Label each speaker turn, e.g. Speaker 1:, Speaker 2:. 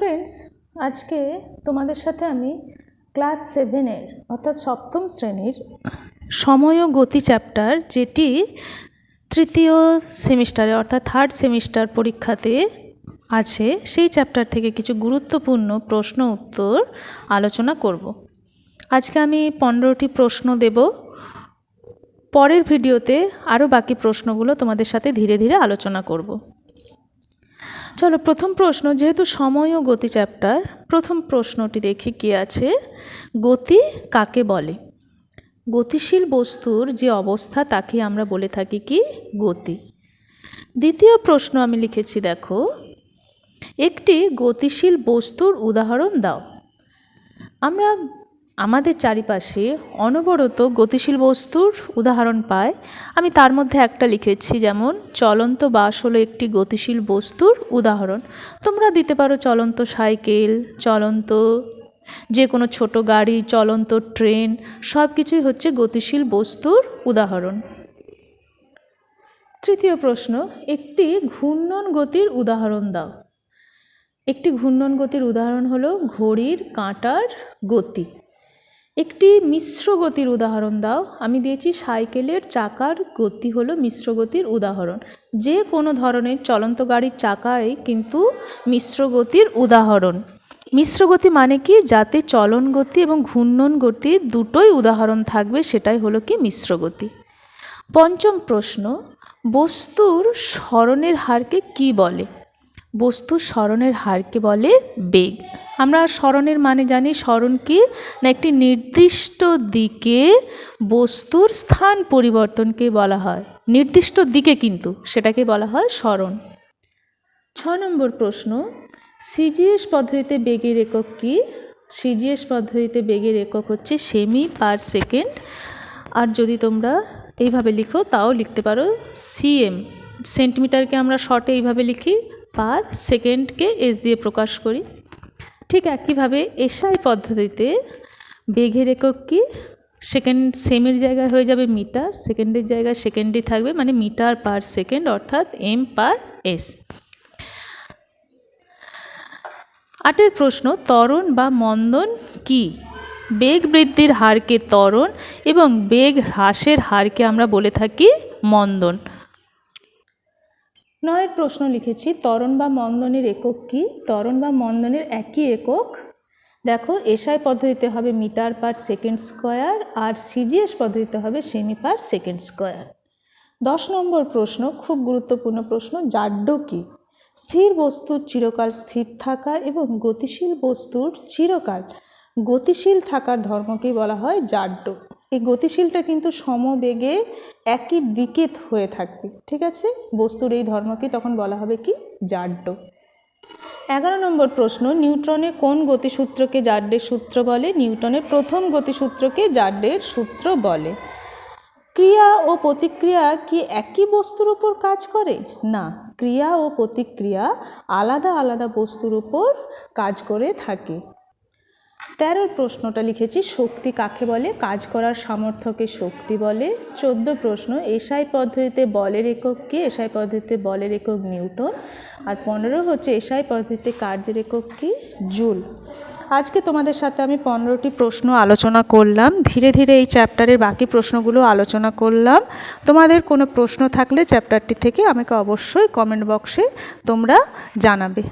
Speaker 1: Students, আজকে তোমাদের সাথে আমি ক্লাস সেভেনের অর্থাৎ সপ্তম শ্রেণির সময় ও গতি চ্যাপ্টার, যেটি তৃতীয় সেমিস্টারে, অর্থাৎ থার্ড সেমিস্টার পরীক্ষাতে আছে, সেই চ্যাপ্টার থেকে কিছু গুরুত্বপূর্ণ প্রশ্ন উত্তর আলোচনা করব। আজকে আমি পনেরোটি প্রশ্ন দেব। পরের ভিডিওতে আরও বাকি প্রশ্নগুলো তোমাদের সাথে ধীরে ধীরে আলোচনা করব। চলো, প্রথম প্রশ্ন, যেহেতু সময় ও গতি চ্যাপ্টার প্রথম প্রশ্নটি দেখি কি আছে। গতি কাকে বলে? গতিশীল বস্তুর যে অবস্থা, তাকে আমরা বলে থাকি কি? গতি। দ্বিতীয় প্রশ্ন আমি লিখেছি, দেখো। একটি গতিশীল বস্তুর উদাহরণ দাও। আমরা আমাদের চারিপাশে অনবরত গতিশীল বস্তুর উদাহরণ পাই আমি তার মধ্যে একটা লিখেছি যেমন, চলন্ত বাস হলো একটি গতিশীল বস্তুর উদাহরণ। তোমরা দিতে পারো চলন্ত সাইকেল, চলন্ত যে কোনো ছোট গাড়ি, চলন্ত ট্রেন সব কিছুই হচ্ছে গতিশীল বস্তুর উদাহরণ। তৃতীয় প্রশ্ন, একটি ঘূর্ণন গতির উদাহরণ দাও। একটি ঘূর্ণন গতির উদাহরণ হলো ঘড়ির কাঁটার গতি। একটি মিশ্র গতির উদাহরণ দাও। আমি দিয়েছি সাইকেলের চাকার গতি হলো মিশ্র গতির উদাহরণ। যে কোনো ধরনের চলন্ত গাড়ির চাকাই কিন্তু মিশ্র গতির উদাহরণ। মিশ্র গতি মানে কি? যাতে চলন গতি এবং ঘূর্ণন গতি দুটোই উদাহরণ থাকবে, সেটাই হলো কি? মিশ্র গতি পঞ্চম প্রশ্ন, বস্তুর স্মরণের হারকে কি বলে? বস্তুর স্মরণের হারকে বলে বেগ। আমরা স্মরণের মানে জানি স্মরণ কি? না, একটি নির্দিষ্ট দিকে বস্তুর স্থান পরিবর্তনকে বলা হয়। নির্দিষ্ট দিকে কিন্তু সেটাকে বলা হয় স্মরণ। ছ নম্বর প্রশ্ন, সিজিএস পদ্ধতিতে বেগের একক কি? সিজিএস পদ্ধতিতে বেগের একক হচ্ছে সেমি পার সেকেন্ড। আর যদি তোমরা এইভাবে লিখো, তাও লিখতে পারো সিএম। সেন্টিমিটারকে আমরা শর্টে এইভাবে লিখি। পার সেকেন্ডকে এস দিয়ে প্রকাশ করি। ঠিক একইভাবে এসআই পদ্ধতিতে বেগের একক কি? সেকেন্ড সেমির জায়গায় হয়ে যাবে মিটার, সেকেন্ডের জায়গায় সেকেন্ডই থাকবে মানে মিটার পার সেকেন্ড অর্থাৎ এম পার এস। আটের প্রশ্ন, ত্বরণ বা মন্দন কি? বেগ বৃদ্ধির হারকে ত্বরণ এবং বেগ হ্রাসের হারকে আমরা বলে থাকি মন্দন। নয়ের প্রশ্ন লিখেছি, ত্বরণ বা মন্দনের একক কি? ত্বরণ বা মন্দনের একই একক? দেখো, এসআই পদ্ধতিতে হবে মিটার পার সেকেন্ড স্কোয়ার আর সিজিএস পদ্ধতিতে হবে সেমি পার সেকেন্ড স্কোয়ার। দশ নম্বর প্রশ্ন, খুব গুরুত্বপূর্ণ প্রশ্ন, জাড্য কি? স্থির বস্তুর চিরকাল স্থির থাকা এবং গতিশীল বস্তুর চিরকাল গতিশীল থাকার ধর্মকেই বলা হয় জাড্য। এই গতিশীলটা কিন্তু সমবেগে একই দিকে হয়ে থাকবে, ঠিক আছে? বস্তুর এই ধর্মকে তখন বলা হবে কি? জাড্য। এগারো নম্বর প্রশ্ন নিউটনের কোন গতিসূত্রকে জাড্যের সূত্র বলে? নিউটনের প্রথম গতিসূত্রকে জাড্যের সূত্র বলে। ক্রিয়া ও প্রতিক্রিয়া কি একই বস্তুর উপর কাজ করে? না, ক্রিয়া ও প্রতিক্রিয়া আলাদা আলাদা বস্তুর উপর কাজ করে থাকে। তেরোর প্রশ্নটা লিখেছি, শক্তি কাকে বলে? কাজ করার সামর্থ্যকে শক্তি বলে। চোদ্দ প্রশ্ন, এসআই পদ্ধতিতে বলের একক কি? এসআই পদ্ধতিতে বলের একক নিউটন। আর পনেরো হচ্ছে, এসআই পদ্ধতিতে কার্যের একক কি? জুল। আজকে তোমাদের সাথে আমি পনেরোটি প্রশ্ন আলোচনা করলাম। ধীরে ধীরে এই চ্যাপ্টারের বাকি প্রশ্নগুলো আলোচনা করলাম। তোমাদের কোনো প্রশ্ন থাকলে চ্যাপ্টারটি থেকে আমাকে অবশ্যই কমেন্ট বক্সে তোমরা জানাবে।